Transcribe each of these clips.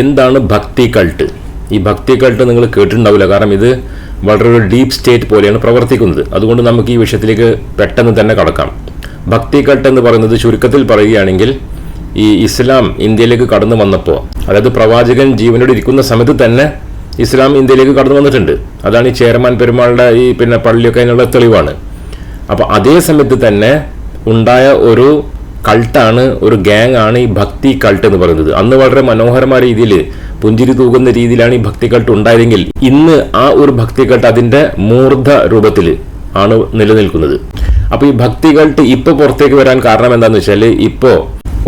എന്താണ് ഭക്തി കൾട്ട് ഈ ഭക്തി കൾട്ട് നിങ്ങൾ കേട്ടിട്ടുണ്ടാവില്ല. കാരണം ഇത് വളരെ ഒരു ഡീപ്പ് സ്റ്റേറ്റ് പോലെയാണ് പ്രവർത്തിക്കുന്നത്. അതുകൊണ്ട് നമുക്ക് ഈ വിഷയത്തിലേക്ക് പെട്ടെന്ന് തന്നെ കടക്കാം. ഭക്തി കൾട്ട് എന്ന് പറയുന്നത് ചുരുക്കത്തിൽ പറയുകയാണെങ്കിൽ ഈ ഇസ്ലാം ഇന്ത്യയിലേക്ക് കടന്നു വന്നപ്പോൾ അതായത് പ്രവാചകൻ ജീവനോട് ഇരിക്കുന്ന സമയത്ത് തന്നെ ഇസ്ലാം ഇന്ത്യയിലേക്ക് കടന്നു വന്നിട്ടുണ്ട്. അതാണ് ഈ ചെയർമാൻ പെരുമാളുടെ ഈ പിന്നെ പള്ളിയൊക്കെ അതിനുള്ള തെളിവാണ്. അപ്പോൾ അതേ സമയത്ത് തന്നെ ഉണ്ടായ ഒരു കൾട്ടാണ് ഒരു ഗ്യാങ് ആണ് ഈ ഭക്തി കൾട്ട് എന്ന് പറയുന്നത്. അന്ന് വളരെ മനോഹരമായ രീതിയിൽ പുഞ്ചിരി തൂകുന്ന രീതിയിലാണ് ഈ ഭക്തി കൾട്ട് ഉണ്ടായതെങ്കിൽ ഇന്ന് ആ ഒരു ഭക്തി കൾട്ട് അതിന്റെ മൂർധ രൂപത്തിൽ ആണ് നിലനിൽക്കുന്നത്. അപ്പോൾ ഈ ഭക്തി കൾട്ട് ഇപ്പോൾ പുറത്തേക്ക് വരാൻ കാരണം എന്താണെന്ന് വെച്ചാൽ ഇപ്പോൾ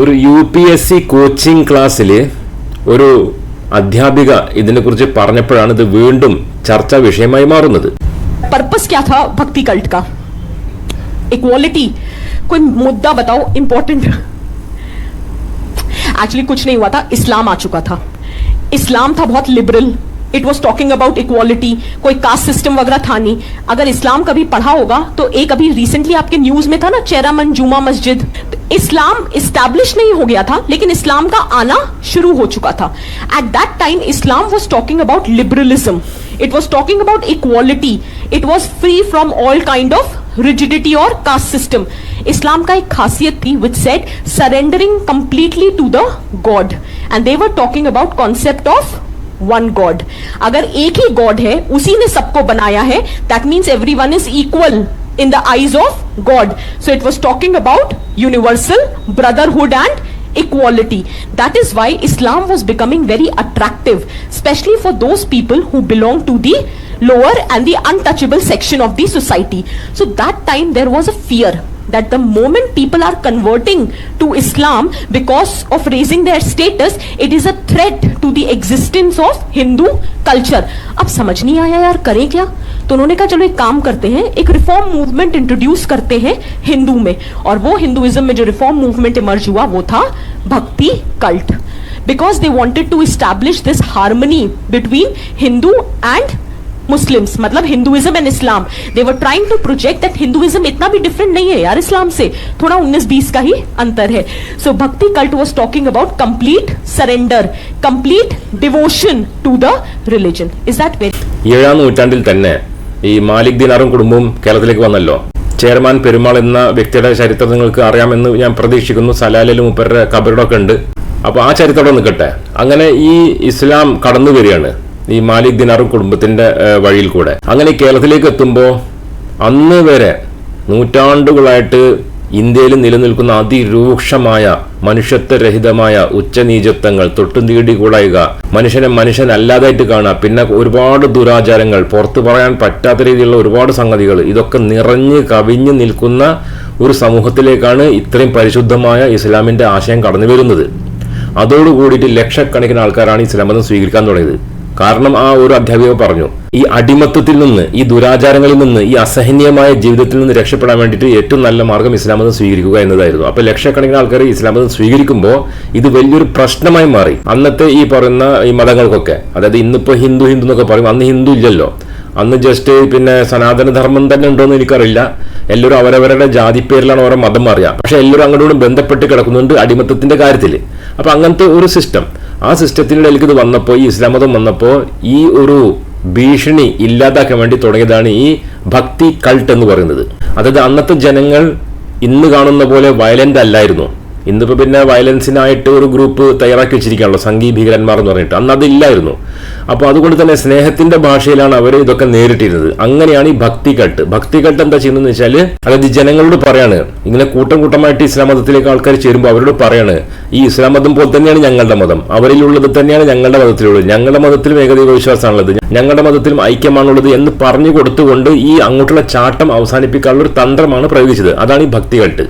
ഒരു U P S C coaching ക്ലാസ്സിൽ ഒരു അധ്യാപിക ഇതിനെക്കുറിച്ച് പറഞ്ഞപ്പോഴാണ് ഇത് വീണ്ടും ചർച്ചാ വിഷയമായി മാറുന്നത്. പർപ്പസ് ക്യാ ഭക്തി കൾട്ട് കാ ഇക്വാലിറ്റി कोई मुद्दा बताओ इंपॉर्टेंट एक्चुअली कुछ नहीं हुआ था, इस्लाम आ चुका था। इस्लाम था बहुत liberal it was talking about equality कोई कास्ट सिस्टम वगैरह था नहीं। अगर इस्लाम कभी पढ़ा होगा तो एक अभी रिसेंटली आपके न्यूज़ में था ना चेरामन जुमा मस्जिद। तो इस्लाम इस्टेब्लिश नहीं हो गया था, लेकिन इस्लाम का आना शुरू हो चुका था। At that time Islam was talking about liberalism it was talking about equality it was free from all kind of rigidity or caste system islam का एक खासियत थी which said surrendering completely to the god and they were talking about concept of one god अगर एक ही god है उसी ने सबको बनाया है that means everyone is equal in the eyes of god so it was talking about universal brotherhood and equality. That is why Islam was becoming very attractive, especially for those people who belong to the lower and the untouchable section of the society. So that time there was a fear that the moment people are converting to Islam because of raising their status, it is a threat to the existence of Hindu culture. अब समझ नहीं आया यार करें क्या तो उन्होंने कहा चलो एक काम करते हैं एक रिफॉर्म मूवमेंट इंट्रोड्यूस करते हैं हिंदू में और वो हिंदुइज्म में जो रिफॉर्म मूवमेंट इमर्ज हुआ वो था bhakti cult because they wanted to establish this harmony between Hindu and Muslims मतलब Hinduism and Islam they were trying to project that Hinduism इतना भी डिफरेंट नहीं है यार इस्लाम से थोड़ा 19-20 का ही अंतर है so bhakti cult was talking about complete surrender complete devotion to the religion is that very ഏഴാം നൂറ്റാണ്ടിൽ തന്നെ ഈ മാലിക് ദിനാറും കുടുംബവും കേരളത്തിലേക്ക് വന്നല്ലോ ചെയർമാൻ പെരുമാൾ എന്ന വ്യക്തിയുടെ ചരിത്രം നിങ്ങൾക്ക് അറിയാമെന്ന് ഞാൻ പ്രതീക്ഷിക്കുന്നു സലാലിലും മുപ്പരുടെ കബറിടമൊക്കെ ഉണ്ട് അപ്പോൾ ആ ചരിത്രം നിൽക്കട്ടെ അങ്ങനെ ഈ ഇസ്ലാം കടന്നു വരികയാണ് ഈ മാലിക് ദിനാറും കുടുംബത്തിന്റെ വഴിയിൽ കൂടെ. അങ്ങനെ കേരളത്തിലേക്ക് എത്തുമ്പോൾ അന്ന് വരെ നൂറ്റാണ്ടുകളായിട്ട് ഇന്ത്യയിൽ നിലനിൽക്കുന്ന അതിരൂക്ഷമായ മനുഷ്യത്വരഹിതമായ ഉച്ചനീചത്വങ്ങൾ തൊട്ടുനീടി കൂടായുക മനുഷ്യനെ മനുഷ്യനല്ലാതായിട്ട് കാണുക പിന്നെ ഒരുപാട് ദുരാചാരങ്ങൾ പുറത്തു പറയാൻ പറ്റാത്ത രീതിയിലുള്ള ഒരുപാട് സംഗതികൾ ഇതൊക്കെ നിറഞ്ഞ് കവിഞ്ഞു നിൽക്കുന്ന ഒരു സമൂഹത്തിലേക്കാണ് ഇത്രയും പരിശുദ്ധമായ ഇസ്ലാമിന്റെ ആശയം കടന്നു വരുന്നത് അതോടുകൂടിയിട്ട് ലക്ഷക്കണക്കിന് ആൾക്കാരാണ് ഇസ്ലാം മതം സ്വീകരിക്കാൻ തുടങ്ങിയത്. കാരണം ആ ഒരു അധ്യാപിക പറഞ്ഞു ഈ അടിമത്വത്തിൽ നിന്ന് ഈ ദുരാചാരങ്ങളിൽ നിന്ന് ഈ അസഹനീയമായ ജീവിതത്തിൽ നിന്ന് രക്ഷപ്പെടാൻ വേണ്ടിയിട്ട് ഏറ്റവും നല്ല മാർഗം ഇസ്ലാം മതം സ്വീകരിക്കുക എന്നതായിരുന്നു. അപ്പൊ ലക്ഷക്കണക്കിന് ആൾക്കാർ ഇസ്ലാം മതം സ്വീകരിക്കുമ്പോൾ ഇത് വലിയൊരു പ്രശ്നമായി മാറി. അന്നത്തെ ഈ പറയുന്ന ഈ മതങ്ങൾക്കൊക്കെ അതായത് ഇന്നിപ്പോ ഹിന്ദു ഹിന്ദു എന്നൊക്കെ പറയും അന്ന് ഹിന്ദു ഇല്ലല്ലോ. അന്ന് ജസ്റ്റ് പിന്നെ സനാതനധർമ്മം തന്നെ ഉണ്ടോ എന്ന് എനിക്കറിയില്ല. എല്ലാവരും അവരവരുടെ ജാതി പേരിലാണ് ഓരോ മതം മാറിയ. പക്ഷെ എല്ലാവരും അങ്ങോട്ടും ബന്ധപ്പെട്ട് കിടക്കുന്നുണ്ട് അടിമത്തത്തിന്റെ കാര്യത്തിൽ അപ്പൊ അങ്ങനത്തെ ഒരു സിസ്റ്റം ആ സിസ്റ്റത്തിന്റെ ഇടയിലേക്ക് ഇത് വന്നപ്പോൾ ഈ ഇസ്ലാം മതം വന്നപ്പോൾ ഈ ഒരു ഭീഷണി ഇല്ലാതാക്കാൻ വേണ്ടി തുടങ്ങിയതാണ് ഈ ഭക്തി കൾട്ട് എന്ന് പറയുന്നത്. അതായത് അന്നത്തെ ജനങ്ങൾ ഇന്ന് കാണുന്ന പോലെ വയലന്റ് അല്ലായിരുന്നു. ഇന്നിപ്പോൾ പിന്നെ വയലൻസിനായിട്ട് ഒരു ഗ്രൂപ്പ് തയ്യാറാക്കി വെച്ചിരിക്കുകയാണല്ലോ സംഘീ ഭീകരന്മാർ എന്ന് പറഞ്ഞിട്ട്. അന്ന് അതില്ലായിരുന്നു. അപ്പോൾ അതുകൊണ്ട് തന്നെ സ്നേഹത്തിന്റെ ഭാഷയിലാണ് അവർ ഇതൊക്കെ നേരിട്ടിരുന്നത്. അങ്ങനെയാണ് ഈ ഭക്തികട്ട്. ഭക്തികട്ട് എന്താ ചെയ്യുന്നതെന്ന് വെച്ചാൽ അതായത് ജനങ്ങളോട് പറയാണ്. ഇങ്ങനെ കൂട്ടം കൂട്ടമായിട്ട് ഇസ്ലാം മതത്തിലേക്ക് ആൾക്കാർ ചേരുമ്പോൾ അവരോട് പറയാണ് ഈ ഇസ്ലാം മതം പോലെ തന്നെയാണ് ഞങ്ങളുടെ മതം. അവരിലുള്ളത് തന്നെയാണ് ഞങ്ങളുടെ മതത്തിലുള്ളത്. ഞങ്ങളുടെ മതത്തിലും ഏകദൈവ വിശ്വാസമാണുള്ളത്. ഞങ്ങളുടെ മതത്തിലും ഐക്യമാണുള്ളത് എന്ന് പറഞ്ഞു കൊടുത്തുകൊണ്ട് ഈ അങ്ങോട്ടുള്ള ചാട്ടം അവസാനിപ്പിക്കാനുള്ള ഒരു തന്ത്രമാണ് പ്രയോഗിച്ചത്. അതാണ് ഈ ഭക്തികട്ട്.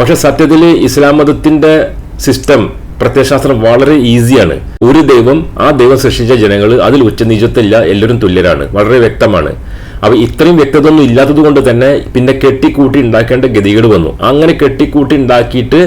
പക്ഷെ സത്യത്തിൽ ഇസ്ലാം മതത്തിന്റെ സിസ്റ്റം പ്രത്യയശാസ്ത്രം വളരെ ഈസിയാണ്. ഒരു ദൈവം ആ ദൈവം സൃഷ്ടിച്ച ജനങ്ങൾ അതിൽ ഉച്ചനീചത്വമില്ല എല്ലാവരും തുല്യരാണ്. വളരെ വ്യക്തമാണ്. അപ്പൊ ഇത്രയും വ്യക്തത ഒന്നും ഇല്ലാത്തത് കൊണ്ട് തന്നെ പിന്നെ കെട്ടിക്കൂട്ടി ഉണ്ടാക്കേണ്ട ഗതികേട് വന്നു. അങ്ങനെ കെട്ടിക്കൂട്ടി ഉണ്ടാക്കിയിട്ട്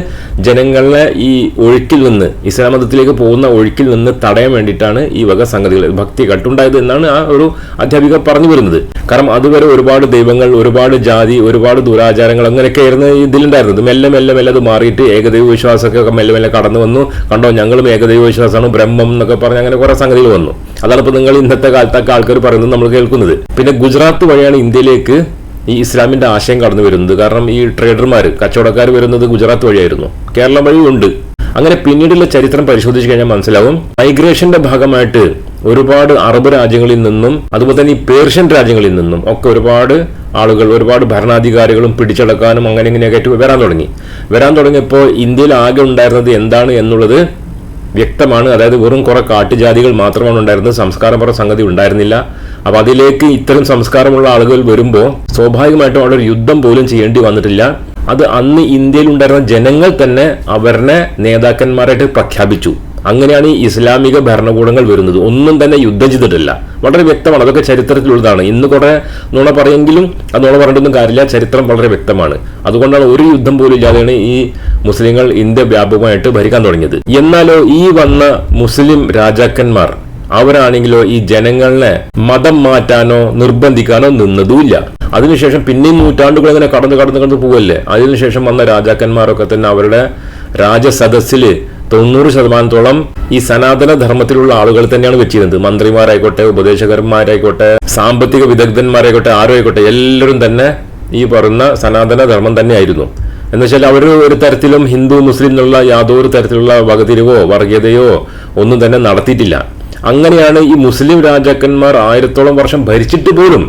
ജനങ്ങളെ ഈ ഒഴുക്കിൽ നിന്ന് ഇസ്ലാം മതത്തിലേക്ക് പോകുന്ന ഒഴുക്കിൽ നിന്ന് തടയാൻ വേണ്ടിയിട്ടാണ് ഈ വക സംഗതികൾ ഭക്തി കട്ടുണ്ടായത് എന്നാണ് ആ ഒരു അധ്യാപിക പറഞ്ഞു വരുന്നത്. കാരണം അതുവരെ ഒരുപാട് ദൈവങ്ങൾ ഒരുപാട് ജാതി ഒരുപാട് ദുരാചാരങ്ങൾ അങ്ങനെയൊക്കെ ആയിരുന്നു ഇതിലുണ്ടായിരുന്നത്. മെല്ലെ മെല്ലെ മെല്ലെ അത് മാറിയിട്ട് ഏകദൈവ വിശ്വാസമൊക്കെ മെല്ലെ മെല്ലെ കടന്നു വന്നു. കണ്ടോ ഞങ്ങളും ഏകദൈവ വിശ്വാസമാണ് ബ്രഹ്മം എന്നൊക്കെ പറഞ്ഞ് അങ്ങനെ കുറെ സംഗതികൾ വന്നു. അതാണ് ഇപ്പൊ നിങ്ങൾ ഇന്നത്തെ കാലത്തൊക്കെ ആൾക്കാർ പറയുന്നത് നമ്മൾ കേൾക്കുന്നത്. പിന്നെ ഗുജറാത്ത് വഴിയാണ് ഇന്ത്യയിലേക്ക് ഈ ഇസ്ലാമിന്റെ ആശയം കടന്നു വരുന്നത്. കാരണം ഈ ട്രേഡർമാർ കച്ചവടക്കാർ വരുന്നത് ഗുജറാത്ത് വഴിയായിരുന്നു. കേരളം വഴി ഉണ്ട്. അങ്ങനെ പിന്നീടുള്ള ചരിത്രം പരിശോധിച്ച് കഴിഞ്ഞാൽ മനസ്സിലാവും. മൈഗ്രേഷന്റെ ഭാഗമായിട്ട് ഒരുപാട് അറബ് രാജ്യങ്ങളിൽ നിന്നും അതുപോലെ തന്നെ ഈ പേർഷ്യൻ രാജ്യങ്ങളിൽ നിന്നും ഒക്കെ ഒരുപാട് ആളുകൾ ഒരുപാട് ഭരണാധികാരികളും പിടിച്ചടക്കാനും അങ്ങനെ ഇങ്ങനെയൊക്കെ വരാൻ തുടങ്ങി. വരാൻ തുടങ്ങിയപ്പോൾ ഇന്ത്യയിൽ ആകെ ഉണ്ടായിരുന്നത് എന്താണ് എന്നുള്ളത് വ്യക്തമാണ്. അതായത് വെറും കുറെ കാട്ടുജാതികൾ മാത്രമാണ് ഉണ്ടായിരുന്നത്. സംസ്കാരപര സംഗതി ഉണ്ടായിരുന്നില്ല. അപ്പൊ അതിലേക്ക് ഇത്തരം സംസ്കാരമുള്ള ആളുകൾ വരുമ്പോൾ സ്വാഭാവികമായിട്ടും അവിടെ ഒരു യുദ്ധം പോലും ചെയ്യേണ്ടി വന്നിട്ടില്ല. അത് അന്ന് ഇന്ത്യയിൽ ഉണ്ടായിരുന്ന ജനങ്ങൾ തന്നെ അവരുടെ നേതാക്കന്മാരായിട്ട് പ്രഖ്യാപിച്ചു. അങ്ങനെയാണ് ഈ ഇസ്ലാമിക ഭരണകൂടങ്ങൾ വരുന്നത്. ഒന്നും തന്നെ യുദ്ധം ചെയ്തിട്ടില്ല. വളരെ വ്യക്തമാണ്. അതൊക്കെ ചരിത്രത്തിലുള്ളതാണ്. ഇന്ന് കുറെ നുണ പറയെങ്കിലും ആ നുണ പറഞ്ഞിട്ടൊന്നും കാര്യമില്ല. ചരിത്രം വളരെ വ്യക്തമാണ്. അതുകൊണ്ടാണ് ഒരു യുദ്ധം പോലും ഇല്ലാതെയാണ് ഈ മുസ്ലിങ്ങൾ ഇന്ത്യ വ്യാപകമായിട്ട് ഭരിക്കാൻ തുടങ്ങിയത്. എന്നാലോ ഈ വന്ന മുസ്ലിം രാജാക്കന്മാർ അവരാണെങ്കിലോ ഈ ജനങ്ങളെ മതം മാറ്റാനോ നിർബന്ധിക്കാനോ നിന്നതുമില്ല. അതിനുശേഷം പിന്നെയും നൂറ്റാണ്ടുകൾ ഇങ്ങനെ കടന്നു കടന്നു കടന്നു പോകല്ലേ അതിനുശേഷം വന്ന രാജാക്കന്മാരൊക്കെ തന്നെ അവരുടെ രാജസദസ്സിൽ തൊണ്ണൂറ് ശതമാനത്തോളം ഈ സനാതന ധർമ്മത്തിലുള്ള ആളുകൾ തന്നെയാണ് വെച്ചിരുന്നത്. മന്ത്രിമാരായിക്കോട്ടെ ഉപദേശകന്മാരായിക്കോട്ടെ സാമ്പത്തിക വിദഗ്ധന്മാരായിക്കോട്ടെ ആരോയിക്കോട്ടെ എല്ലാവരും തന്നെ ഈ പറയുന്ന സനാതന ധർമ്മം തന്നെയായിരുന്നു. എന്നുവെച്ചാൽ അവർ ഒരു തരത്തിലും ഹിന്ദു മുസ്ലിം എന്നുള്ള യാതൊരു തരത്തിലുള്ള വകതിരിവോ വർഗീയതയോ ഒന്നും തന്നെ നടത്തിയിട്ടില്ല. അങ്ങനെയാണ് ഈ മുസ്ലിം രാജാക്കന്മാർ ആയിരത്തോളം വർഷം ഭരിച്ചിട്ട് പോലും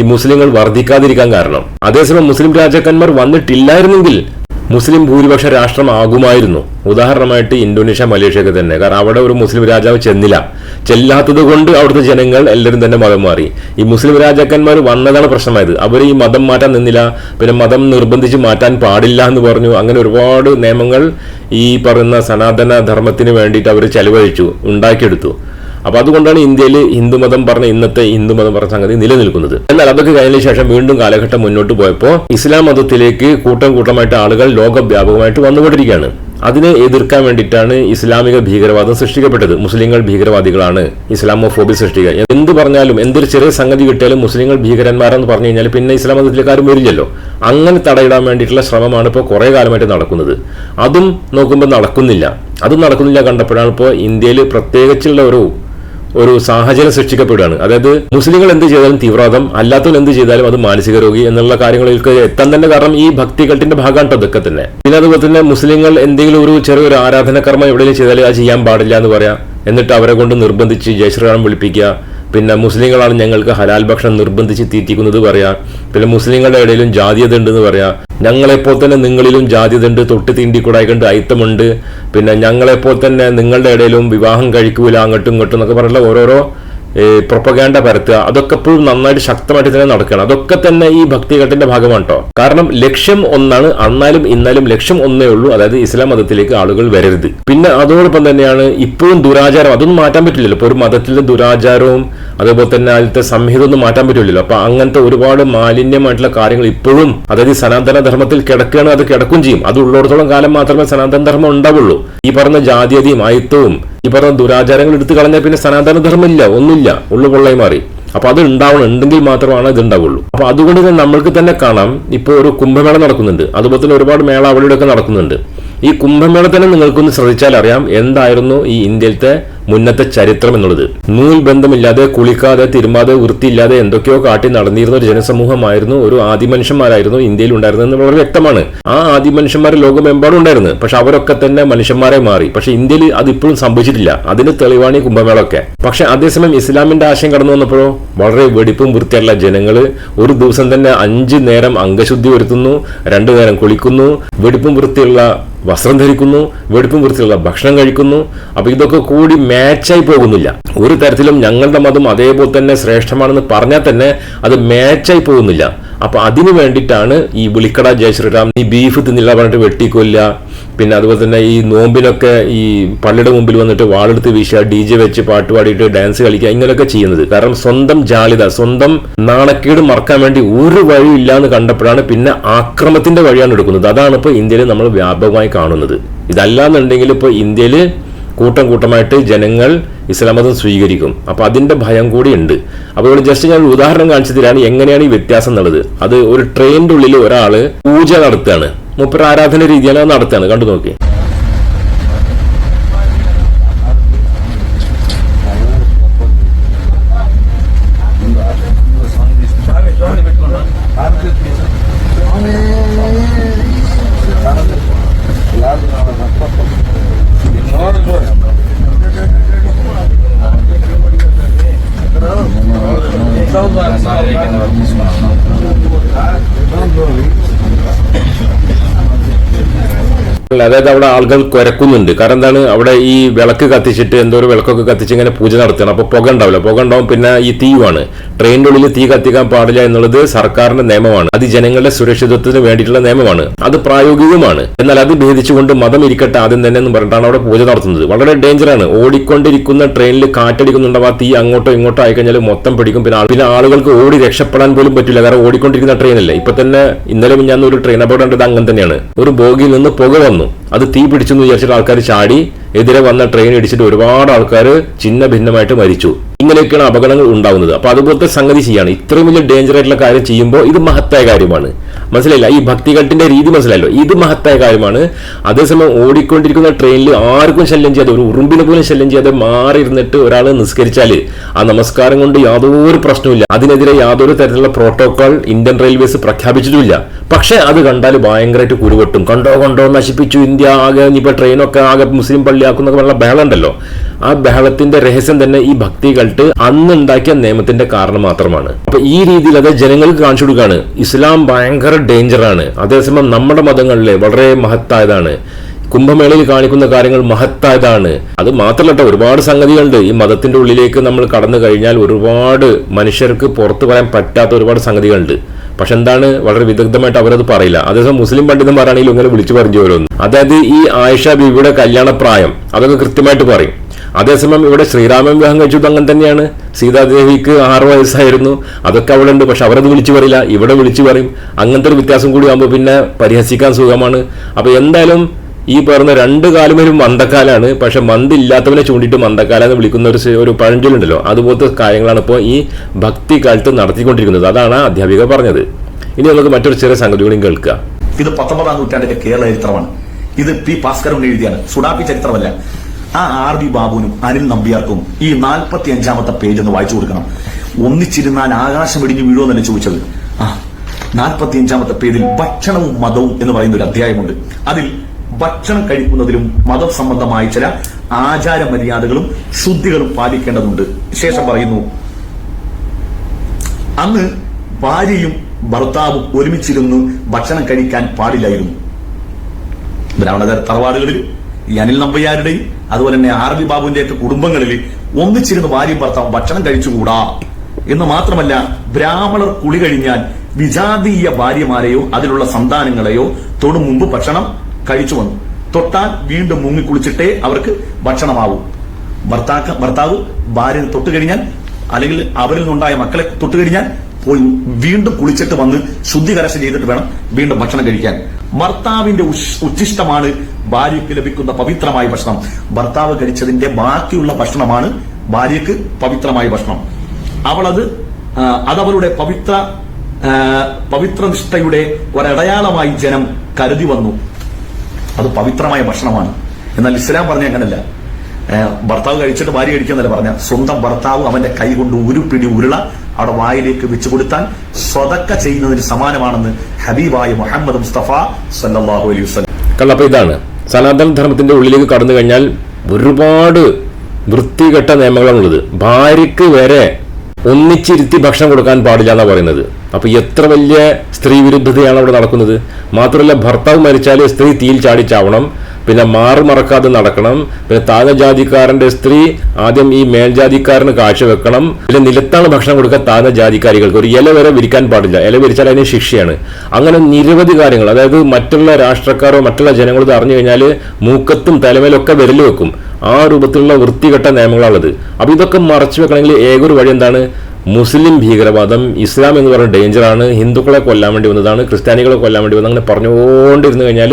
ഈ മുസ്ലിങ്ങൾ വർദ്ധിക്കാതിരിക്കാൻ കാരണം. അതേസമയം മുസ്ലിം രാജാക്കന്മാർ വന്നിട്ടില്ലായിരുന്നെങ്കിൽ മുസ്ലിം ഭൂരിപക്ഷ രാഷ്ട്രമാകുമായിരുന്നു. ഉദാഹരണമായിട്ട് ഇന്തോനേഷ്യ മലേഷ്യയൊക്കെ തന്നെ. കാരണം അവിടെ ഒരു മുസ്ലിം രാജാവ് ചെന്നില്ല. ചെല്ലാത്തത് കൊണ്ട് അവിടുത്തെ ജനങ്ങൾ എല്ലാവരും തന്നെ മതം മാറി. ഈ മുസ്ലിം രാജാക്കന്മാർ വന്നതാണ് പ്രശ്നമായത്. അവർ ഈ മതം മാറ്റാൻ നിന്നില്ല. പിന്നെ മതം നിർബന്ധിച്ച് മാറ്റാൻ പാടില്ല എന്ന് പറഞ്ഞു. അങ്ങനെ ഒരുപാട് നിയമങ്ങൾ ഈ പറയുന്ന സനാതന ധർമ്മത്തിന് വേണ്ടിയിട്ട് അവർ ചെലവഴിച്ചു ഉണ്ടാക്കിയെടുത്തു. അപ്പൊ അതുകൊണ്ടാണ് ഇന്ത്യയിൽ ഹിന്ദുമതം പറഞ്ഞ ഇന്നത്തെ ഹിന്ദുമതം പറഞ്ഞ സംഗതി നിലനിൽക്കുന്നത്. എന്നാൽ അതൊക്കെ കഴിഞ്ഞതിന് ശേഷം വീണ്ടും കാലഘട്ടം മുന്നോട്ട് പോയപ്പോൾ ഇസ്ലാം മതത്തിലേക്ക് കൂട്ടം കൂട്ടമായിട്ട് ആളുകൾ ലോകവ്യാപകമായിട്ട് വന്നുകൊണ്ടിരിക്കുകയാണ്. അതിനെ എതിർക്കാൻ വേണ്ടിയിട്ടാണ് ഇസ്ലാമിക ഭീകരവാദം സൃഷ്ടിക്കപ്പെട്ടത്. മുസ്ലിങ്ങൾ ഭീകരവാദികളാണ് ഇസ്ലാമോഫോബി സൃഷ്ടിക്കുക. എന്ത് പറഞ്ഞാലും എന്തൊരു ചെറിയ സംഗതി കിട്ടിയാലും മുസ്ലിങ്ങൾ ഭീകരന്മാരെന്ന് പറഞ്ഞു കഴിഞ്ഞാൽ പിന്നെ ഇസ്ലാം മതത്തിലേക്ക് ആരും വരില്ലല്ലോ. അങ്ങനെ തടയിടാൻ വേണ്ടിയിട്ടുള്ള ശ്രമമാണ് ഇപ്പോൾ കുറേ കാലമായിട്ട് നടക്കുന്നത്. അതും നോക്കുമ്പോൾ നടക്കുന്നില്ല. അതും നടക്കുന്നില്ല കണ്ടപ്പോഴാണ് ഇപ്പോൾ ഇന്ത്യയിൽ പ്രത്യേകിച്ചുള്ള ഒരു ഒരു സാഹചര്യം സൃഷ്ടിക്കപ്പെടുകയാണ്. അതായത് മുസ്ലിങ്ങൾ എന്ത് ചെയ്താലും തീവ്രവാദം അല്ലാത്തവർ എന്ത് ചെയ്താലും അത് മാനസിക രോഗി എന്നുള്ള കാര്യങ്ങളിലേക്ക് എത്താൻ തന്നെ കാരണം ഈ ഭക്തി കെട്ടിന്റെ ഭാഗമാണ് അതൊക്കെ തന്നെ. പിന്നെ അതുപോലെ തന്നെ മുസ്ലിങ്ങൾ എന്തെങ്കിലും ഒരു ചെറിയൊരു ആരാധനകർമ്മം എവിടെയെങ്കിലും ചെയ്താൽ അത് ചെയ്യാൻ പാടില്ല എന്ന് പറയാം. എന്നിട്ട് അവരെ കൊണ്ട് നിർബന്ധിച്ച് ജയശ്രീറാം വിളിപ്പിക്കുക. പിന്നെ മുസ്ലിങ്ങളാണ് ഞങ്ങൾക്ക് ഹലാൽ ഭക്ഷണം നിർബന്ധിച്ച് തീറ്റിക്കുന്നത് പറയാം. പിന്നെ മുസ്ലിങ്ങളുടെ ഇടയിലും ജാതീയത ഉണ്ടെന്ന് പറയാം. ഞങ്ങളെപ്പോൾ തന്നെ നിങ്ങളിലും ജാതീയത ഉണ്ട് തൊട്ട് തീണ്ടി കൂടായിക്കൊണ്ട് അയിത്തമുണ്ട്. പിന്നെ ഞങ്ങളെപ്പോൾ തന്നെ നിങ്ങളുടെ ഇടയിലും വിവാഹം കഴിക്കൂല അങ്ങോട്ടും ഇങ്ങോട്ടും എന്നൊക്കെ പറഞ്ഞുള്ള ഓരോരോ പ്രൊപ്പഗാൻഡ പരത്തുക അതൊക്കെ എപ്പോഴും നന്നായിട്ട് ശക്തമായിട്ട് തന്നെ നടക്കുകയാണ്. അതൊക്കെ തന്നെ ഈ ഭക്തിഘട്ടിന്റെ ഭാഗമാണ് കേട്ടോ കാരണം ലക്ഷ്യം ഒന്നാണ് അന്നാലും ഇന്നാലും ലക്ഷ്യം ഒന്നേ ഉള്ളൂ. അതായത് ഇസ്ലാം മതത്തിലേക്ക് ആളുകൾ വരരുത്. പിന്നെ അതോടൊപ്പം തന്നെയാണ് ഇപ്പോഴും ദുരാചാരം. അതൊന്നും മാറ്റാൻ പറ്റില്ലല്ലോ. ഇപ്പൊ ഒരു മതത്തിലെ ദുരാചാരവും അതേപോലെ തന്നെ അതിലത്തെ സംഹിത ഒന്നും മാറ്റാൻ പറ്റില്ലല്ലോ. അപ്പൊ അങ്ങനത്തെ ഒരുപാട് മാലിന്യമായിട്ടുള്ള കാര്യങ്ങൾ ഇപ്പോഴും അതായത് സനാതന ധർമ്മത്തിൽ കിടക്കുകയാണ് അത് കിടക്കും ചെയ്യും. അത് ഉള്ളിടത്തോളം കാലം മാത്രമേ സനാതന ധർമ്മം ഉണ്ടാവുള്ളൂ. ഈ പറഞ്ഞ ജാതീയതയും ആയിത്തവും ഈ പറഞ്ഞ ദുരാചാരങ്ങൾ എടുത്തു കളഞ്ഞാൽ പിന്നെ സനാതന ധർമ്മമില്ല ഒന്നുമില്ല. ഉള്ളു മാറി. അപ്പൊ അത് ഉണ്ടാവണം ഉണ്ടെങ്കിൽ മാത്രമാണ് ഇത് ഉണ്ടാവുള്ളൂ. അപ്പൊ അതുകൊണ്ട് തന്നെ നമ്മൾക്ക് തന്നെ കാണാം ഇപ്പോൾ ഒരു കുംഭമേള നടക്കുന്നുണ്ട്. അതുപോലെ തന്നെ ഒരുപാട് മേള അവിടെയൊക്കെ നടക്കുന്നുണ്ട്. ഈ കുംഭമേള തന്നെ നിങ്ങൾക്കൊന്ന് ശ്രദ്ധിച്ചാൽ അറിയാം എന്തായിരുന്നു ഈ ഇന്ത്യയിലത്തെ മുന്നത്തെ ചരിത്രം എന്നുള്ളത്. നൂൽ ബന്ധമില്ലാതെ കുളിക്കാതെ തിരുമാതെ വൃത്തിയില്ലാതെ എന്തൊക്കെയോ കാട്ടി നടന്നിരുന്ന ഒരു ജനസമൂഹമായിരുന്നു ഒരു ആദിമനുഷ്യന്മാരായിരുന്നു ഇന്ത്യയിൽ ഉണ്ടായിരുന്നത് വളരെ വ്യക്തമാണ്. ആ ആദിമനുഷ്യന്മാർ ലോകമെമ്പാടും ഉണ്ടായിരുന്നു. പക്ഷെ അവരൊക്കെ തന്നെ മനുഷ്യന്മാരെ മാറി. പക്ഷെ ഇന്ത്യയിൽ അത് ഇപ്പോഴും സംഭവിച്ചിട്ടില്ല. അതിന് തെളിവാണ് ഈ കുംഭമേളൊക്കെ പക്ഷെ അതേസമയം ഇസ്ലാമിന്റെ ആശയം കടന്നു വന്നപ്പോഴോ വളരെ വെടിപ്പും വൃത്തിയല്ല ജനങ്ങൾ ഒരു ദിവസം തന്നെ അഞ്ച് നേരം അംഗശുദ്ധി വരുത്തുന്നു രണ്ടു നേരം കുളിക്കുന്നു വെടിപ്പും വൃത്തിയുള്ള വസ്ത്രം ധരിക്കുന്നു വെടുപ്പും വൃത്തിയുള്ള ഭക്ഷണം കഴിക്കുന്നു. അപ്പൊ ഇതൊക്കെ കൂടി മാച്ചായി പോകുന്നില്ല. ഒരു തരത്തിലും ഞങ്ങളുടെ മതം അതേപോലെ തന്നെ ശ്രേഷ്ഠമാണെന്ന് പറഞ്ഞാൽ തന്നെ അത് മാച്ചായി പോകുന്നില്ല. അപ്പൊ അതിനു വേണ്ടിയിട്ടാണ് ഈ വിളിക്കട ജയ ശ്രീറാം ഈ ബീഫ് തിന്നില്ല പറഞ്ഞിട്ട് വെട്ടിക്കൊല്ല പിന്നെ അതുപോലെ തന്നെ ഈ നോമ്പിനൊക്കെ ഈ പള്ളിയുടെ മുമ്പിൽ വന്നിട്ട് വാളെടുത്ത് വീശുക ഡി ജെ വെച്ച് പാട്ട് പാടിയിട്ട് ഡാൻസ് കളിക്കുക ഇങ്ങനെയൊക്കെ ചെയ്യുന്നത്. കാരണം സ്വന്തം ജാളിത സ്വന്തം നാണക്കേട് മറക്കാൻ വേണ്ടി ഒരു വഴി ഇല്ലാന്ന് കണ്ടപ്പോഴാണ് പിന്നെ ആക്രമത്തിന്റെ വഴിയാണ് എടുക്കുന്നത്. അതാണ് ഇപ്പോൾ ഇന്ത്യയിൽ നമ്മൾ വ്യാപകമായി കാണുന്നത്. ഇതല്ലാന്നുണ്ടെങ്കിൽ ഇപ്പോൾ ഇന്ത്യയിൽ കൂട്ടം കൂട്ടമായിട്ട് ജനങ്ങൾ ഇസ്ലാം മതം സ്വീകരിക്കും. അപ്പൊ അതിന്റെ ഭയം കൂടി ഉണ്ട്. അപ്പോൾ ഇവിടെ ജസ്റ്റ് ഞാൻ ഉദാഹരണം കാണിച്ചു തരാണ് എങ്ങനെയാണ് ഈ വ്യത്യാസം എന്നുള്ളത്. അത് ഒരു ട്രെയിനിന്റെ ഉള്ളിൽ ഒരാൾ പൂജ നടത്തുകയാണ്. മുപ്പര ആരാധന രീതിയാണ് നടത്തുകയാണ്. കണ്ടു നോക്കി അതായത് അവിടെ ആളുകൾ കുരക്കുന്നുണ്ട്. കാരണം എന്താണ്? അവിടെ ഈ വിളക്ക് കത്തിച്ചിട്ട് എന്തോ ഒരു വിളക്കൊക്കെ കത്തിച്ച് ഇങ്ങനെ പൂജ നടത്തണം അപ്പോൾ പുക ഉണ്ടാവില്ല. പുക ഉണ്ടാവും പിന്നെ ഈ തീയുമാണ്. ട്രെയിനിന്റെ ഉള്ളിൽ തീ കത്തിക്കാൻ പാടില്ല എന്നുള്ളത് സർക്കാരിന്റെ നിയമമാണ്. അത് ജനങ്ങളുടെ സുരക്ഷിതത്വത്തിന് വേണ്ടിയിട്ടുള്ള നിയമമാണ്. അത് പ്രായോഗികമാണ്. എന്നാൽ അത് ഭേദിച്ചുകൊണ്ട് മതം ഇരിക്കട്ടെ ആദ്യം തന്നെ എന്ന് പറഞ്ഞിട്ടാണ് അവിടെ പൂജ നടത്തുന്നത്. വളരെ ഡേഞ്ചറാണ്. ഓടിക്കൊണ്ടിരിക്കുന്ന ട്രെയിനിൽ കാറ്റടിക്കുന്നുണ്ടാവും. ആ തീ അങ്ങോട്ടോ ഇങ്ങോട്ടോ ആയിക്കഴിഞ്ഞാൽ മൊത്തം പിടിക്കും. പിന്നെ പിന്നെ ആളുകൾക്ക് ഓടി രക്ഷപ്പെടാൻ പോലും പറ്റില്ല. കാരണം ഓടിക്കൊണ്ടിരിക്കുന്ന ട്രെയിനല്ലേ. ഇപ്പൊ തന്നെ ഇന്നലെ ഞാൻ ഒരു ട്രെയിൻ അപകടം കണ്ടത് അങ്ങനെ തന്നെയാണ്. ഒരു ബോഗിയിൽ നിന്ന് പുക വന്നു. അത് തീ പിടിച്ചെന്ന് വിചാരിച്ചിട്ട് ആൾക്കാർ ചാടി എതിരെ വന്ന ട്രെയിൻ ഇടിച്ചിട്ട് ഒരുപാട് ആൾക്കാർ ചിന്ന ഭിന്നമായിട്ട് മരിച്ചു. ഇങ്ങനെയൊക്കെയാണ് അപകടങ്ങൾ ഉണ്ടാവുന്നത്. അപ്പൊ അതുപോലത്തെ സംഗതി ചെയ്യാണ്. ഇത്രയും വലിയ ഡേഞ്ചർ ആയിട്ടുള്ള കാര്യം ചെയ്യുമ്പോൾ ഇത് മഹത്തായ കാര്യമാണ്. മനസ്സിലായില്ല? ഈ ഭക്തികട്ടിന്റെ രീതി മനസ്സിലായല്ലോ? ഇത് മഹത്തായ കാര്യമാണ്. അതേസമയം ഓടിക്കൊണ്ടിരിക്കുന്ന ട്രെയിനിൽ ആർക്കും ശല്യം ചെയ്യാതെ ഒരു ഉറുമ്പിനെ പോലും ശല്യം ചെയ്യാതെ മാറി ഇരുന്നിട്ട് ഒരാൾ നിസ്കരിച്ചാൽ ആ നമസ്കാരം കൊണ്ട് യാതൊരു പ്രശ്നവുമില്ല. അതിനെതിരെ യാതൊരു തരത്തിലുള്ള പ്രോട്ടോകോൾ ഇന്ത്യൻ റെയിൽവേസ് പ്രഖ്യാപിച്ചിട്ടുമില്ല. പക്ഷെ അത് കണ്ടാൽ ഭയങ്കരമായിട്ട് കുരുവെട്ടും. കണ്ടോ കണ്ടോ നശിപ്പിച്ചു. ഇന്ത്യ ആകെ ഇനിയിപ്പോൾ ട്രെയിനൊക്കെ ആകെ മുസ്ലിം പള്ളിയാക്കുന്നൊക്കെ പറഞ്ഞ ബഹളം ഉണ്ടല്ലോ ആ ബഹളത്തിന്റെ രഹസ്യം തന്നെ ഈ ഭക്തി കൾട്ട് അന്ന് നിയമത്തിന്റെ കാരണം മാത്രമാണ്. അപ്പൊ ഈ രീതിയിൽ അത് ജനങ്ങൾക്ക് കാണിച്ചു കൊടുക്കുകയാണ് ഇസ്ലാം ഭയങ്കര ഡേഞ്ചറാണ്. അതേസമയം നമ്മുടെ മതങ്ങളിലെ വളരെ മഹത്തായതാണ്. കുംഭമേളയിൽ കാണിക്കുന്ന കാര്യങ്ങൾ മഹത്തായതാണ്. അത് മാത്രമല്ല ഒരുപാട് സംഗതികളുണ്ട്. ഈ മതത്തിന്റെ ഉള്ളിലേക്ക് നമ്മൾ കടന്നു കഴിഞ്ഞാൽ ഒരുപാട് മനുഷ്യർക്ക് പുറത്തു പറയാൻ പറ്റാത്ത ഒരുപാട് സംഗതികളുണ്ട്. പക്ഷെ എന്താണ് വളരെ വിദഗ്ധമായിട്ട് അവരത് പറയില്ല. അതേസമയം മുസ്ലിം പണ്ഡിതന്മാരാണെങ്കിലും ഇങ്ങനെ വിളിച്ചു പറഞ്ഞു ഓരോന്ന്. അതായത് ഈ ആയിഷ ബിബിയുടെ കല്യാണ പ്രായം അതൊക്കെ കൃത്യമായിട്ട് പറയും. അതേസമയം ഇവിടെ ശ്രീരാമൻ വിവാഹം കഴിച്ചത് അങ്ങനെ തന്നെയാണ്. സീതാദേവിക്ക് ആറ് വയസ്സായിരുന്നു. അതൊക്കെ അവിടെ ഉണ്ട് പക്ഷെ അവരത് വിളിച്ചു പറയില്ല. ഇവിടെ വിളിച്ചു പറയും. അങ്ങനത്തെ ഒരു വ്യത്യാസം കൂടി ആകുമ്പോൾ പിന്നെ പരിഹസിക്കാൻ സുഖമാണ്. അപ്പൊ എന്തായാലും ഈ പറഞ്ഞ രണ്ട് കാലുമേലും മന്ദക്കാലാണ്. പക്ഷെ മന്ദില്ലാത്തവനെ ചൂണ്ടിയിട്ട് മന്ദക്കാല എന്ന് വിളിക്കുന്ന ഒരു ഒരു പഴഞ്ചൊല്ലുണ്ടല്ലോ. അതുപോലത്തെ കാര്യങ്ങളാണ് ഇപ്പോൾ ഈ ഭക്തി കാലത്ത് നടത്തിക്കൊണ്ടിരിക്കുന്നത്. അതാണ് അധ്യാപിക പറഞ്ഞത്. ഇനി നമുക്ക് മറ്റൊരു ചെറിയ സംഗതി കൂടി കേൾക്കുക. ഇത് പത്തൊമ്പതാം നൂറ്റാണ്ടിന്റെ കേരള ചരിത്രമാണ്. ഇത് പി ഭാസ്കരൻ എഴുതിയാണ്. സുഡാപ്പി ചരിത്രമല്ല. ആ ആർ ബി ബാബുവിനും അനിൽ നമ്പ്യാർക്കും ഈ നാൽപ്പത്തി അഞ്ചാമത്തെ പേജ് ഒന്ന് വായിച്ചു കൊടുക്കണം. ഒന്നിച്ചിരുന്നാൽ ആകാശം ഇടിഞ്ഞു വീഴുമെന്നല്ലേ ചോദിച്ചത്. ആ നാൽപ്പത്തി അഞ്ചാമത്തെ പേജിൽ ഭക്ഷണവും മതവും എന്ന് പറയുന്ന ഒരു അധ്യായമുണ്ട്. അതിൽ ഭക്ഷണം കഴിക്കുന്നതിലും മതം സംബന്ധമായ ചില ആചാര മര്യാദകളും ശുദ്ധികളും പാലിക്കേണ്ടതുണ്ട്. ശേഷം പറയുന്നു. അന്ന് ഭാര്യയും ഭർത്താവും ഒരുമിച്ചിരുന്ന് ഭക്ഷണം കഴിക്കാൻ പാടില്ലായിരുന്നു. ബ്രാഹ്മണ തറവാടുകളിൽ ഈ അനിൽ നമ്പയ്യാരുടെയും അതുപോലെ തന്നെ ആർ വി ബാബുവിന്റെ ഒക്കെ കുടുംബങ്ങളിൽ ഒന്നിച്ചിരുന്ന് ഭാര്യയും ഭർത്താവും ഭക്ഷണം കഴിച്ചുകൂടാ? എന്ന് മാത്രമല്ല ബ്രാഹ്മണർ കുളി കഴിഞ്ഞാൽ വിജാതീയ ഭാര്യമാരെയോ അതിലുള്ള സന്താനങ്ങളെയോ തൊടു മുമ്പ് ഭക്ഷണം കഴിച്ചു വന്നു. തൊട്ടാൽ വീണ്ടും മുങ്ങി മുങ്ങിക്കുളിച്ചിട്ടേ അവർക്ക് ഭക്ഷണമാവും. ഭർത്താക്ക ഭർത്താവ് ഭാര്യ തൊട്ട് കഴിഞ്ഞാൽ അല്ലെങ്കിൽ അവരിൽ നിന്നുണ്ടായ മക്കളെ തൊട്ട് കഴിഞ്ഞാൽ പോയി വീണ്ടും കുളിച്ചിട്ട് വന്ന് ശുദ്ധി ചെയ്തിട്ട് വേണം വീണ്ടും ഭക്ഷണം കഴിക്കാൻ. ഭർത്താവിന്റെ ഉച്ഛിഷ്ടമാണ് ഭാര്യയ്ക്ക് ലഭിക്കുന്ന പവിത്രമായ ഭക്ഷണം. ഭർത്താവ് കഴിച്ചതിന്റെ ബാക്കിയുള്ള ഭക്ഷണമാണ് ഭാര്യയ്ക്ക് പവിത്രമായ ഭക്ഷണം. അവളത് അതവളുടെ പവിത്ര പവിത്രനിഷ്ഠയുടെ ഒരടയാളമായി ജനം കരുതി വന്നു. അത് പവിത്രമായ ഭക്ഷണമാണ്. എന്നാൽ ഇസ്ലാം പറഞ്ഞ അങ്ങനല്ല. ഭർത്താവ് കഴിച്ചിട്ട് ഭാര്യ കഴിക്കുന്നല്ല പറഞ്ഞ. സ്വന്തം ഭർത്താവ് അവന്റെ കൈ കൊണ്ട് പിടി ഉരുള അവിടെ വായിലേക്ക് വെച്ചു കൊടുത്താൽ സ്വതക്ക ചെയ്യുന്നതിന് സമാനമാണെന്ന് ഹബീബായ മുഹമ്മദ് മുസ്തഫ സല്ലല്ലാഹു അലൈഹി വസല്ലം. കാരണം അപ്പൊ ഇതാണ്. സനാതന ധർമ്മത്തിന്റെ ഉള്ളിലേക്ക് കടന്നു കഴിഞ്ഞാൽ ഒരുപാട് വൃത്തികെട്ട നിയമങ്ങളാണുള്ളത്. ഭാര്യക്ക് വരെ ഒന്നിച്ചിരുത്തി ഭക്ഷണം കൊടുക്കാൻ പാടില്ല എന്നാ പറയുന്നത്. അപ്പൊ എത്ര വലിയ സ്ത്രീ വിരുദ്ധതയാണ് അവിടെ നടക്കുന്നത്? മാത്രമല്ല ഭർത്താവ് മരിച്ചാൽ സ്ത്രീ തീയിൽ ചാടിച്ചാവണം പിന്നെ മാറു മറക്കാതെ നടക്കണം പിന്നെ താഴ്ന്ന ജാതിക്കാരന്റെ സ്ത്രീ ആദ്യം ഈ മേൽജാതിക്കാരന് കാഴ്ച വെക്കണം പിന്നെ നിലത്താണ് ഭക്ഷണം കൊടുക്കുക താഴ്ന്ന ജാതിക്കാരികൾക്ക്. ഒരു ഇല വരെ വിരിക്കാൻ പാടില്ല. ഇല വിരിച്ചാൽ അതിന് ശിക്ഷയാണ്. അങ്ങനെ നിരവധി കാര്യങ്ങൾ. അതായത് മറ്റുള്ള രാഷ്ട്രക്കാരോ മറ്റുള്ള ജനങ്ങളോ അറിഞ്ഞു കഴിഞ്ഞാൽ മൂക്കത്തും തലമേലൊക്കെ വിരൽ വെക്കും. ആ രൂപത്തിലുള്ള വൃത്തികെട്ട നിയമങ്ങളാണുള്ളത്. അപ്പൊ ഇതൊക്കെ മറച്ചു വെക്കണമെങ്കിൽ ഏകൊരു വഴി എന്താണ്? മുസ്ലിം ഭീകരവാദം ഇസ്ലാം എന്ന് പറയുന്ന ഡേഞ്ചറാണ് ഹിന്ദുക്കളെ കൊല്ലാൻ വേണ്ടി വന്നതാണ് ക്രിസ്ത്യാനികളെ കൊല്ലാൻ വേണ്ടി വന്നത് അങ്ങനെ പറഞ്ഞുകൊണ്ടിരുന്നു കഴിഞ്ഞാൽ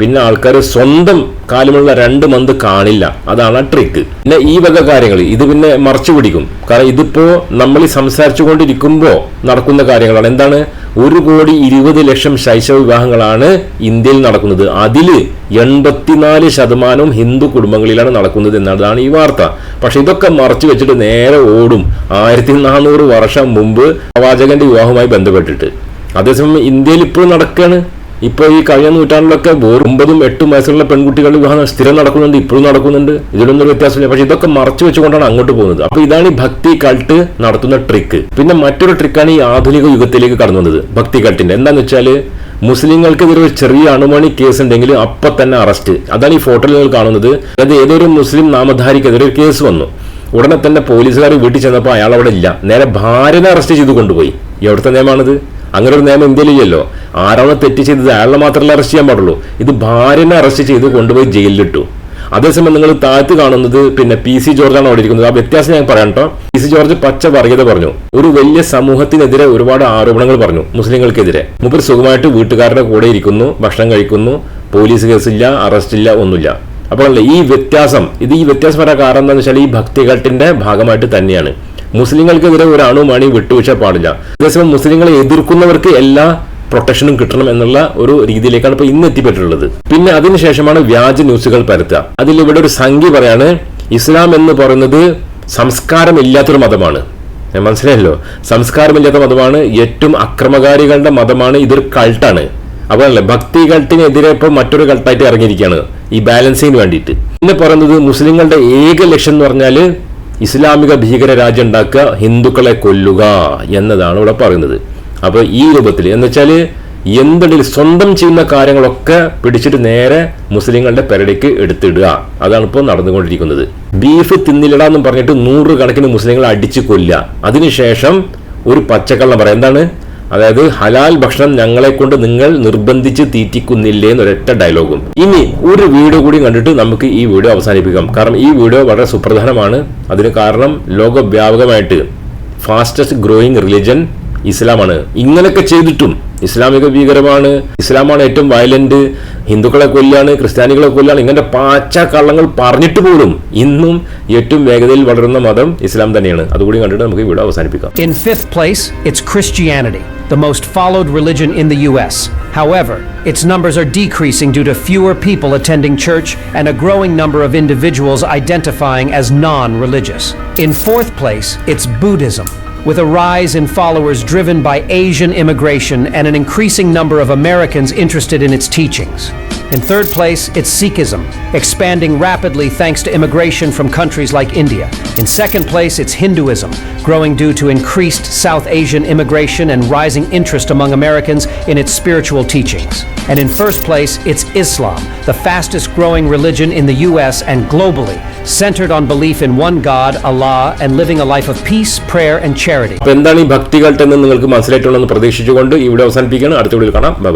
പിന്നെ ആൾക്കാർ സ്വന്തം കാലുമുള്ള രണ്ട് മന്ത് കാണില്ല. അതാണ് ആ ട്രിക്ക് പിന്നെ ഈ വക കാര്യങ്ങൾ ഇത് പിന്നെ മറച്ചു പിടിക്കും. കാരണം ഇതിപ്പോ നമ്മൾ സംസാരിച്ചു കൊണ്ടിരിക്കുമ്പോൾ നടക്കുന്ന കാര്യങ്ങളാണ്. എന്താണ്? ഒരു കോടി ഇരുപത് ലക്ഷം ശൈശവ വിവാഹങ്ങളാണ് ഇന്ത്യയിൽ നടക്കുന്നത്. അതിൽ എൺപത്തിനാല് ശതമാനവും ഹിന്ദു കുടുംബങ്ങളിലാണ് നടക്കുന്നത് എന്നതാണ് ഈ വാർത്ത. പക്ഷെ ഇതൊക്കെ മറച്ചു വെച്ചിട്ട് നേരെ ഓടും. ആയിരത്തി നാനൂറ് വർഷം മുമ്പ് പ്രവാചകന്റെ വിവാഹവുമായി ബന്ധപ്പെട്ടിട്ട്. അതേസമയം ഇന്ത്യയിൽ ഇപ്പോഴും നടക്കുകയാണ് ഇപ്പൊ ഈ കഴിഞ്ഞ നൂറ്റാണ്ടിലൊക്കെ ഒമ്പതും എട്ടും വയസ്സുള്ള പെൺകുട്ടികളുടെ വിവാഹം സ്ഥിരം നടക്കുന്നുണ്ട് ഇപ്പോഴും നടക്കുന്നുണ്ട്. ഇതിലൊന്നും ഒരു വ്യത്യാസമില്ല. പക്ഷെ ഇതൊക്കെ മറച്ചു വെച്ചുകൊണ്ടാണ് അങ്ങോട്ട് പോകുന്നത്. അപ്പൊ ഇതാണ് ഈ ഭക്തി കൾട്ട് നടത്തുന്ന ട്രിക്ക് പിന്നെ മറ്റൊരു ട്രിക്കാണ് ഈ ആധുനിക യുഗത്തിലേക്ക് കടന്നു വന്നത്. ഭക്തി കൾട്ടിന്റെ. എന്താന്ന് വെച്ചാൽ മുസ്ലിങ്ങൾക്കെതിരെ ഒരു ചെറിയ അണുമണി കേസ് ഉണ്ടെങ്കിൽ അപ്പൊ തന്നെ അറസ്റ്റ് അതാണ് ഈ ഫോട്ടോയിൽ നിങ്ങൾ കാണുന്നത്. അതായത് ഏതൊരു മുസ്ലിം നാമധാരിക്കെതിരെ ഒരു കേസ് വന്നു. ഉടനെ തന്നെ പോലീസുകാർ വീട്ടിൽ ചെന്നപ്പോൾ അയാൾ അവിടെ ഇല്ല. നേരെ ഭാര്യനെ അറസ്റ്റ് ചെയ്ത് കൊണ്ടുപോയി. എവിടുത്തെ നിയമമാണിത്? അങ്ങനെ ഒരു നിയമം ഇന്ത്യയിലില്ലല്ലോ. ആരാണ് തെറ്റ് ചെയ്തത് അയാളെ മാത്രമല്ല അറസ്റ്റ് ചെയ്യാൻ പാടുള്ളൂ. ഇത് ഭാര്യനെ അറസ്റ്റ് ചെയ്ത് കൊണ്ടുപോയി ജയിലിലിട്ടു. അതേസമയം നിങ്ങൾ താഴ്ത്ത് കാണുന്നത് പിന്നെ പി സി ജോർജാണ് അവിടെ ഇരിക്കുന്നത്. ആ വ്യത്യാസം ഞാൻ പറയാം കേട്ടോ. പി സി ജോർജ് പച്ച വർഗീയത പറഞ്ഞു. ഒരു വലിയ സമൂഹത്തിനെതിരെ ഒരുപാട് ആരോപണങ്ങൾ പറഞ്ഞു മുസ്ലിങ്ങൾക്കെതിരെ. മുമ്പ് സുഖമായിട്ട് വീട്ടുകാരുടെ കൂടെ ഇരിക്കുന്നു ഭക്ഷണം കഴിക്കുന്നു പോലീസ് കേസില്ല അറസ്റ്റില്ല ഒന്നുമില്ല. അപ്പോൾ ഈ വ്യത്യാസം ഇത് ഈ വ്യത്യാസം വരാൻ കാരണം എന്താണെന്ന് വെച്ചാൽ ഈ ഭക്തികട്ടിന്റെ ഭാഗമായിട്ട് തന്നെയാണ്. മുസ്ലിങ്ങൾക്കെതിരെ ഒരു അണുമണി വിട്ടുവീഴ്ച പാടില്ല. അതേസമയം മുസ്ലിങ്ങളെ എതിർക്കുന്നവർക്ക് എല്ലാ പ്രൊട്ടക്ഷനും കിട്ടണം എന്നുള്ള ഒരു രീതിയിലേക്കാണ് ഇപ്പൊ ഇന്ന് എത്തിപ്പെട്ടിട്ടുള്ളത്. പിന്നെ അതിനുശേഷമാണ് വ്യാജ ന്യൂസുകൾ പരത്തുക. അതിൽ ഇവിടെ ഒരു സംഖ്യ പറയാണ് ഇസ്ലാം എന്ന് പറയുന്നത് സംസ്കാരമില്ലാത്തൊരു മതമാണ്. മനസ്സിലായല്ലോ? സംസ്കാരമില്ലാത്ത മതമാണ് ഏറ്റവും അക്രമകാരികളുടെ മതമാണ് ഇതൊരു കൾട്ടാണ്. അപ്പോഴല്ലേ ഭക്തി കൾട്ടിനെതിരെ ഇപ്പൊ മറ്റൊരു കൾട്ടായിട്ട് ഇറങ്ങിയിരിക്കുകയാണ് ഈ ബാലൻസിങ്ങിന് വേണ്ടിയിട്ട്. പിന്നെ പറയുന്നത് മുസ്ലിങ്ങളുടെ ഏക ലക്ഷ്യം എന്ന് പറഞ്ഞാൽ ഇസ്ലാമിക ഭീകര രാജ്യം ഉണ്ടാക്കുക ഹിന്ദുക്കളെ കൊല്ലുക എന്നതാണ് ഇവിടെ പറയുന്നത്. അപ്പോൾ ഈ രൂപത്തിൽ എന്ന് വെച്ചാൽ എന്തെങ്കിലും സ്വന്തം ചെയ്യുന്ന കാര്യങ്ങളൊക്കെ പിടിച്ചിട്ട് നേരെ മുസ്ലിങ്ങളുടെ പെരടിക്ക് എടുത്തിടുക. അതാണ് ഇപ്പോൾ നടന്നുകൊണ്ടിരിക്കുന്നത്. ബീഫ് തിന്നില്ലടാന്നും പറഞ്ഞിട്ട് നൂറുകണക്കിന് മുസ്ലിങ്ങളെ അടിച്ചു കൊല്ലുക. അതിനുശേഷം ഒരു പച്ചക്കള്ളം പറയാം. എന്താണ്? അതായത് ഹലാൽ ഭക്ഷണം ഞങ്ങളെ കൊണ്ട് നിങ്ങൾ നിർബന്ധിച്ച് തീറ്റിക്കുന്നില്ലേ എന്നൊരൊറ്റ ഡയലോഗും. ഇനി ഒരു വീഡിയോ കൂടി കണ്ടിട്ട് നമുക്ക് ഈ വീഡിയോ അവസാനിപ്പിക്കാം. കാരണം ഈ വീഡിയോ വളരെ സുപ്രധാനമാണ്. അതിന് കാരണം ലോകവ്യാപകമായിട്ട് ഫാസ്റ്റസ്റ്റ് ഗ്രോയിങ് റിലിജൻ ഇസ്ലാമാണ്. ഇങ്ങനെയൊക്കെ ചെയ്തിട്ടും ഇസ്ലാമിക ഭീകരമാണ് ഇസ്ലാമാണ് ഏറ്റവും വയലന്റ് ഹിന്ദുക്കളെ കൊല്ലാണ് ക്രിസ്ത്യാനികളെ കൊല്ലാണ് ഇങ്ങനെ പാച്ച കള്ളങ്ങൾ പറഞ്ഞിട്ട് പോലും ഇന്നും ഏറ്റവും വേഗതയിൽ വളരുന്ന മതം ഇസ്ലാം തന്നെയാണ് അതുകൂടി കണ്ടിട്ട് നമുക്ക് ഈ വീഡിയോ അവസാനിപ്പിക്കാം In fifth place, it's Christianity, the most followed religion in the U.S. However, its numbers are decreasing due to fewer people attending church and a growing number of individuals identifying as non religious. In fourth place, it's Buddhism. with a rise in followers driven by Asian immigration and an increasing number of Americans interested in its teachings. In third place, it's Sikhism, expanding rapidly thanks to immigration from countries like India. In second place, it's Hinduism, growing due to increased South Asian immigration and rising interest among Americans in its spiritual teachings. And in first place, it's Islam, the fastest growing religion in the US and globally, centered on belief in one God, Allah, and living a life of peace, prayer, and charity. അപ്പൊ എന്താണ് ഈ ഭക്തി cult എന്ന് നിങ്ങൾക്ക് മനസ്സിലായിട്ടുള്ളതെന്ന് പ്രതീക്ഷിച്ചുകൊണ്ട് ഇവിടെ അവസാനിപ്പിക്കുകയാണ്. അടുത്ത വീഡിയോയിൽ കാണാം. ബൈ